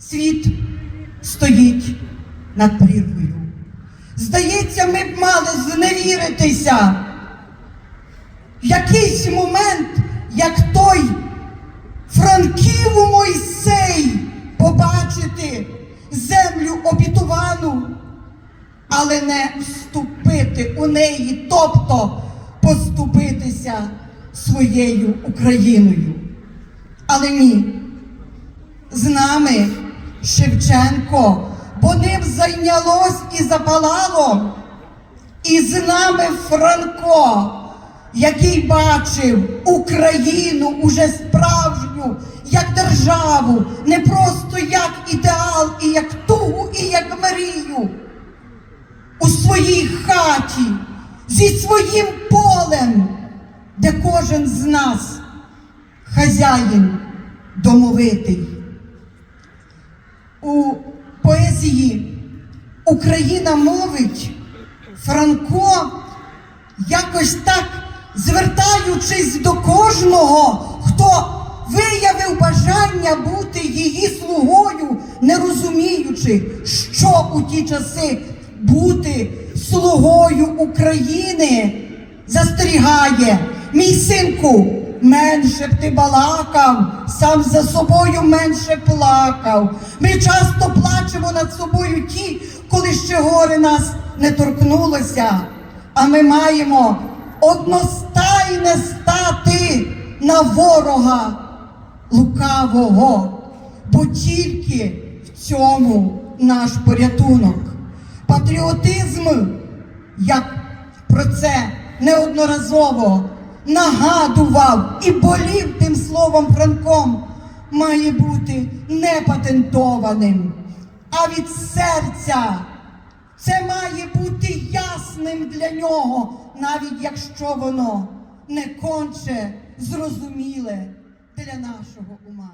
Світ стоїть над прірвою. Здається, ми б мали зневіритися. В якийсь момент, як той Франків Мойсей, побачити землю обітувану, але не вступити у неї, тобто поступитися своєю Україною. Але ні, з нами Шевченко, бо ним зайнялось і запалало, і з нами Франко, який бачив Україну уже справжню, як державу, не просто як ідеал, і як тугу, і як мрію. У своїй хаті, зі своїм полем, де кожен з нас хазяїн домовитий. У поезії Україна мовить Франко якось так звертаючись до кожного, хто виявив бажання бути її слугою, не розуміючи, що у ті часи бути слугою України, застерігає мій синку. Менше б ти балакав, сам за собою менше плакав. Ми часто плачемо над собою ті, коли ще горе нас не торкнулося. А ми маємо одностайне стати на ворога лукавого, бо тільки в цьому наш порятунок. Патріотизм, як про це неодноразово нагадував і болів тим словом Франком, має бути не патентованим, а від серця. Це має бути ясним для нього, навіть якщо воно не конче зрозуміле для нашого ума.